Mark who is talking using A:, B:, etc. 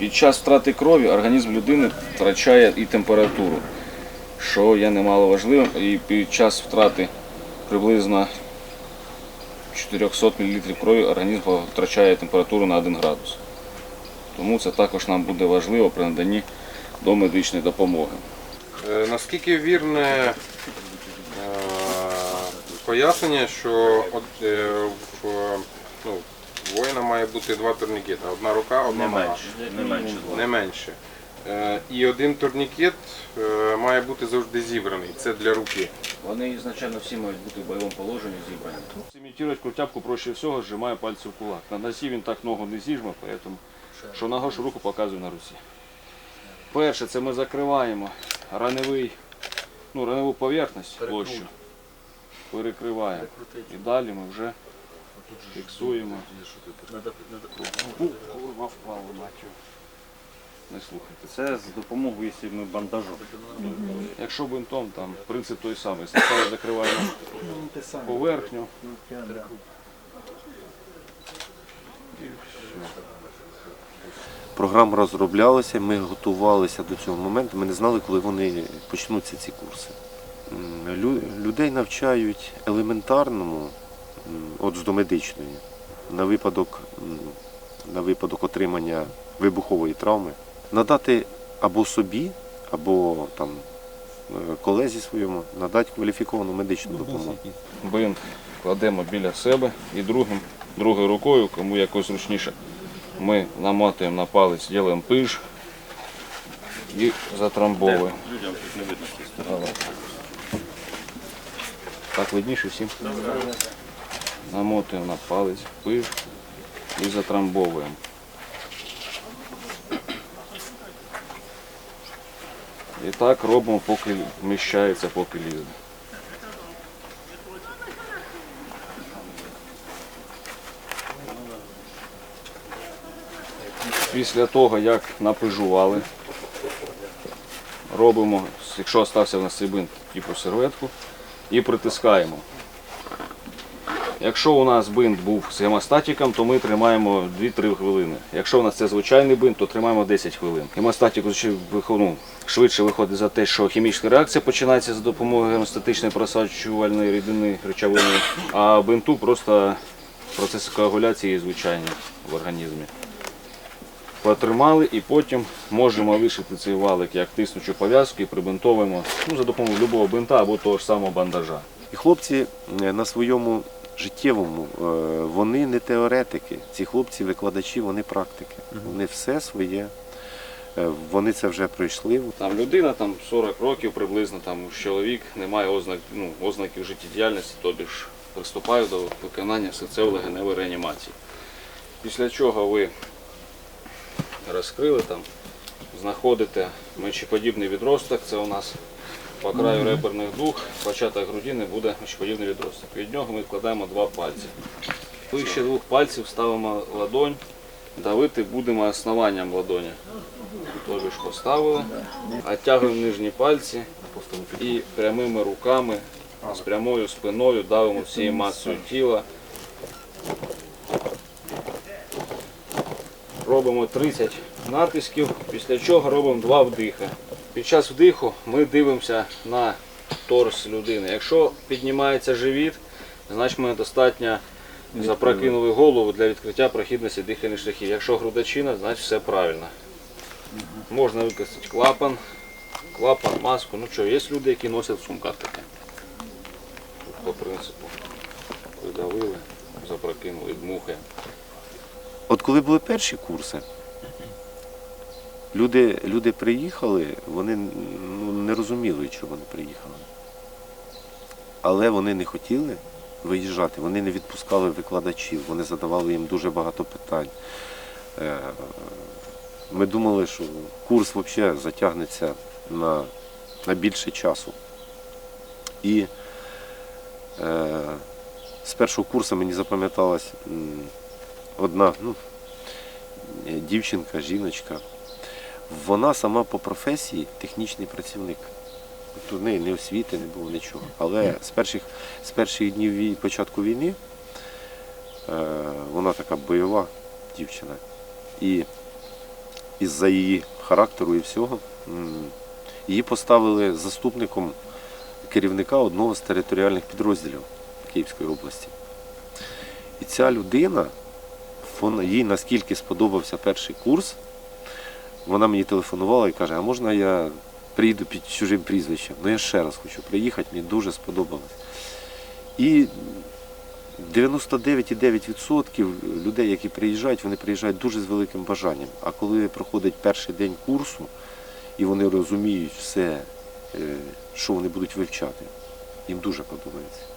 A: Під час втрати крові організм людини втрачає і температуру, що є немало важливим. І під час втрати приблизно 400 мл крові організм втрачає температуру на 1 градус. Тому це також нам буде важливо при наданні до медичної допомоги.
B: Е, Наскільки вірне е, пояснення, що е, в ну, воїна має бути два турнікети. Одна рука, одна нога.
A: Не менше.
B: Не менше. Е, І один турнікет е, має бути завжди зібраний. Це для руки.
A: Вони ізначально всі мають бути в бойовому положенні зібрані. Імітувати крутяпку проще всього, зжимає пальці в кулак. На носі він так ногу не зіжме, тому що нашу руку показує на руці. Перше, це ми закриваємо раневий, ну, раневу поверхність, площу. Перекриваємо. І далі ми вже фіксуємо. Курва впала, бачу. Не слухайте.
C: Це з допомогою, якщо ми бандажом.
A: Якщо бинтом, там принцип той самий. Спочатку закриваємо поверхню.
D: Програма розроблялася, ми готувалися до цього моменту. Ми не знали, коли вони почнуться ці курси. Людей навчають елементарному, от з домедичної, на випадок, на випадок отримання вибухової травми, надати або собі, або там е, колезі своєму надати кваліфіковану медичну допомогу.
A: Бинт кладемо біля себе і другим, другою рукою, кому якось зручніше, ми намотуємо на палець, робимо пиж і затрамбовуємо.
C: Людям тут не видно
A: Так видніше всім. Намотуємо на палець, пиж і затрамбовуємо. І так робимо, поки вміщається, поки лізе. Після того, як напижували, робимо, якщо остався в нас цей бинт, типу серветку, і притискаємо. Якщо у нас бинт був з гемостатиком, то ми тримаємо 2-3 хвилини. Якщо у нас це звичайний бинт, то тримаємо 10 хвилин. Гемостатик ну, швидше виходить за те, що хімічна реакція починається за допомогою гемостатичної просачувальної рідини речовини, а бинту просто процес коагуляції звичайний в організмі. Потримали і потім можемо лишити цей валик як тиснучу пов'язку і прибинтовуємо ну, за допомогою будь-якого бинта або того ж самого бандажа.
D: І хлопці е, на своєму життєвому, е, вони не теоретики. Ці хлопці, викладачі, вони практики. Вони все своє, е, вони це вже пройшли.
A: Там людина там 40 років приблизно, там чоловік не має ознак, ну, ознаків життєдіяльності, тобі ж приступає до виконання серцево-легеневої реанімації. Після чого ви розкрили там, знаходите мечеподібний відросток, це у нас по краю реберних дух, початок грудини буде мечеподібний відросток. Від нього ми вкладаємо два пальці. Вище двох пальців ставимо ладонь, давити будемо основанням ладоні. Тобі ж поставили, оттягуємо нижні пальці і прямими руками з прямою спиною давимо всією масою тіла. Робимо 30 натисків, після чого робимо два вдихи. Під час вдиху ми дивимося на торс людини. Якщо піднімається живіт, значить ми достатньо запрокинули голову для відкриття прохідності дихальних шляхів. Якщо грудачина, значить все правильно. Можна використати клапан, клапан, маску. Ну що, є люди, які носять в сумках таке. По принципу. Видавили, запрокинули, дмухаємо.
D: От коли були перші курси, люди, люди приїхали, вони ну, не розуміли, чого вони приїхали. Але вони не хотіли виїжджати, вони не відпускали викладачів, вони задавали їм дуже багато питань. Е, Ми думали, що курс взагалі затягнеться на, на більше часу. І е, з першого курсу мені запам'яталась одна ну, дівчинка, жіночка. Вона сама по професії технічний працівник. Тобто в неї не освіти, не було нічого. Але з перших, з перших днів початку війни е, вона така бойова дівчина. І із-за її характеру і всього. Її поставили заступником керівника одного з територіальних підрозділів Київської області. І ця людина, вона, їй наскільки сподобався перший курс, вона мені телефонувала і каже, а можна я приїду під чужим прізвищем? Ну я ще раз хочу приїхати, мені дуже сподобалось. І 99,9% людей, які приїжджають, вони приїжджають дуже з великим бажанням. А коли проходить перший день курсу, і вони розуміють все, е, що вони будуть вивчати, їм дуже подобається.